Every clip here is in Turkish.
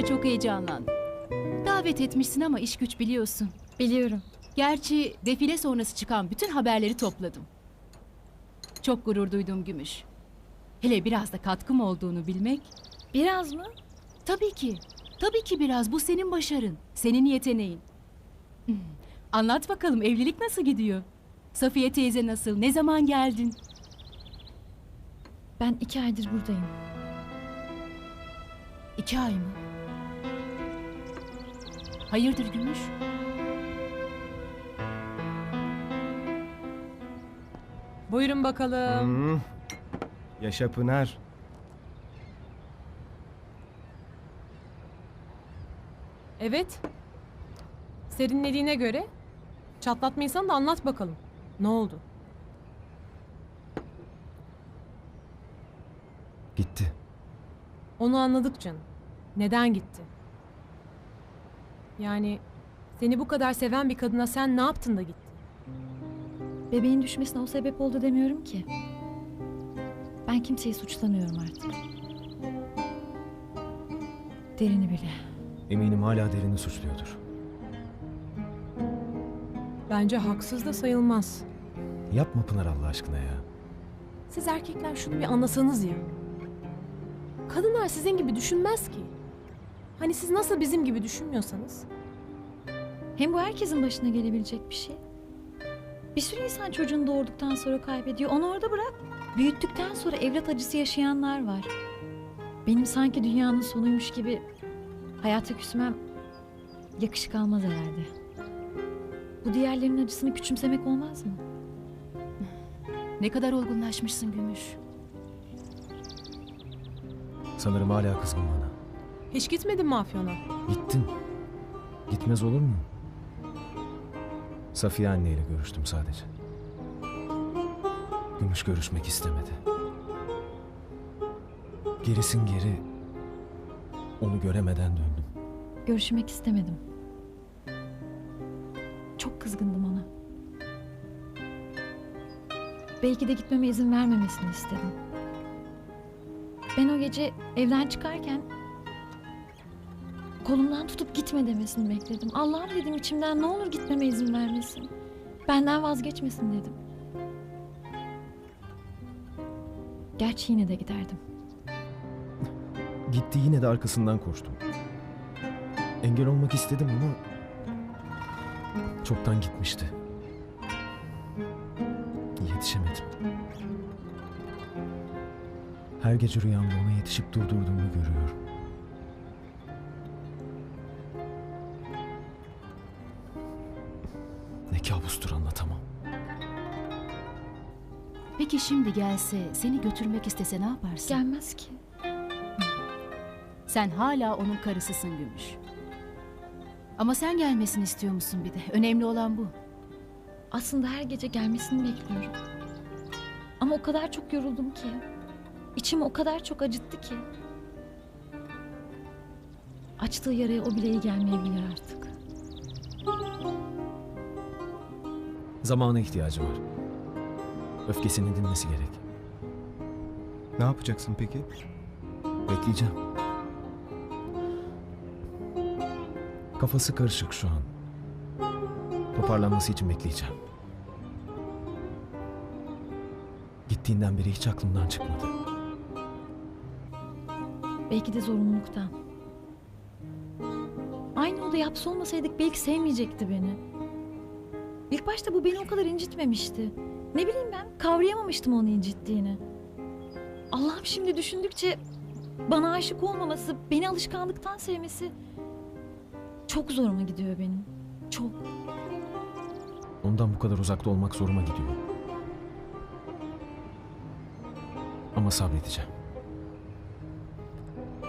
duyunca çok heyecanlandım. Davet etmişsin ama iş güç biliyorsun. Biliyorum. Gerçi defile sonrası çıkan bütün haberleri topladım. Çok gurur duydum Gümüş. Hele biraz da katkım olduğunu bilmek. Biraz mı? Tabii ki. Tabii ki biraz. Bu senin başarın. Senin yeteneğin. Hmm. Anlat bakalım evlilik nasıl gidiyor? Safiye teyze nasıl? Ne zaman geldin? Ben iki aydır buradayım. İki ay mı? Hayırdır Gümüş? Buyurun bakalım. Hmm. Yaşa Pınar. Evet. Serinlediğine göre çatlatmaysan da anlat bakalım. Ne oldu? Gitti. Onu anladık canım. Neden gitti? Yani seni bu kadar seven bir kadına sen ne yaptın da gitti? Bebeğin düşmesine o sebep oldu demiyorum ki. Ben kimseyi suçlamıyorum artık. Derini bile. Eminim hala derini suçluyordur. Bence haksız da sayılmaz. Yapma Pınar Allah aşkına ya. Siz erkekler şunu bir anlasanız ya. Kadınlar sizin gibi düşünmez ki. Hani siz nasıl bizim gibi düşünmüyorsanız. Hem bu herkesin başına gelebilecek bir şey. Bir sürü insan çocuğunu doğurduktan sonra kaybediyor. Onu orada bırak. Büyüttükten sonra evlat acısı yaşayanlar var. Benim sanki dünyanın sonuymuş gibi hayata küsmem yakışık almaz herhalde. Bu diğerlerinin acısını küçümsemek olmaz mı? Ne kadar olgunlaşmışsın Gümüş. Sanırım hala kızgın bana. Hiç gitmedin mi Afyon'a? Gittin. Gitmez olur mu? Safiye anneyle görüştüm sadece. Gümüş görüşmek istemedi. Gerisin geri onu göremeden döndüm. Görüşmek istemedim. Çok kızgındım ona. Belki de gitmeme izin vermemesini istedim. Ben o gece evden çıkarken kolumdan tutup gitme demesini bekledim. Allah'ım dedim içimden ne olur gitmeme izin vermesin. Benden vazgeçmesin dedim. Gerçi yine de giderdim. Gitti yine de arkasından koştum. Engel olmak istedim ama çoktan gitmişti. Yetişemedim. Her gece rüyamda ona yetişip durdurduğumu görüyorum. Peki şimdi gelse, seni götürmek istese ne yaparsın? Gelmez ki. Sen hala onun karısısın Gümüş. Ama sen gelmesini istiyor musun bir de? Önemli olan bu. Aslında her gece gelmesini bekliyorum. Ama o kadar çok yoruldum ki. İçimi o kadar çok acıttı ki. Açtığı yaraya o bile iyi gelmeyebilir artık. Zamana ihtiyacı var. Öfkesinin dinmesi gerek. Ne yapacaksın peki? Bekleyeceğim. Kafası karışık şu an. Toparlanması için bekleyeceğim. Gittiğinden beri hiç aklımdan çıkmadı. Belki de zorunluluktan. Aynı odayı hapse olmasaydık belki sevmeyecekti beni. İlk başta bu beni o kadar incitmemişti. Ne bileyim ben kavrayamamıştım onu incittiğini. Allah'ım şimdi düşündükçe bana aşık olmaması, beni alışkanlıktan sevmesi çok zoruma gidiyor benim. Çok. Ondan bu kadar uzakta olmak zoruma gidiyor. Ama sabredeceğim.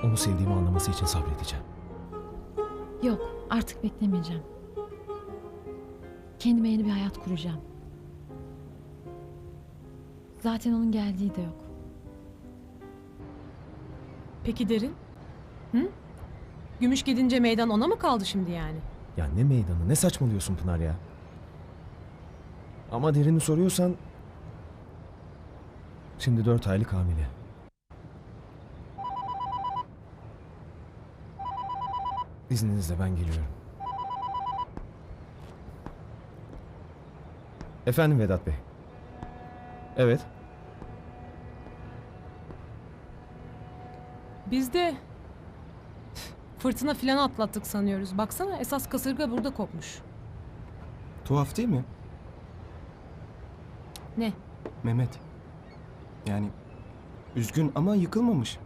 Onu sevdiğimi anlaması için sabredeceğim. Yok, artık beklemeyeceğim. Kendime yeni bir hayat kuracağım. Zaten onun geldiği de yok. Peki Derin? Hı? Gümüş gidince meydan ona mı kaldı şimdi yani? Ya ne meydanı, ne saçmalıyorsun Pınar ya? Ama derini soruyorsan... Şimdi dört aylık hamile. İzninizle ben geliyorum. Efendim Vedat Bey. Evet. Biz de fırtına filan atlattık sanıyoruz. Baksana esas kasırga burada kopmuş. Tuhaf değil mi? Ne? Mehmet. Yani üzgün ama yıkılmamış.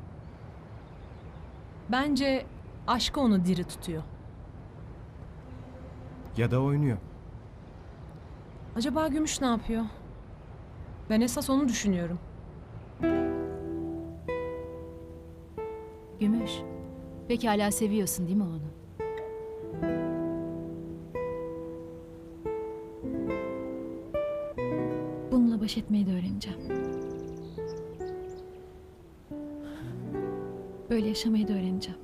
Bence aşkı onu diri tutuyor. Ya da oynuyor. Acaba Gümüş ne yapıyor? Ben esas onu düşünüyorum. Gümüş. Peki hala seviyorsun değil mi onu? Bununla baş etmeyi de öğreneceğim. Böyle yaşamayı da öğreneceğim.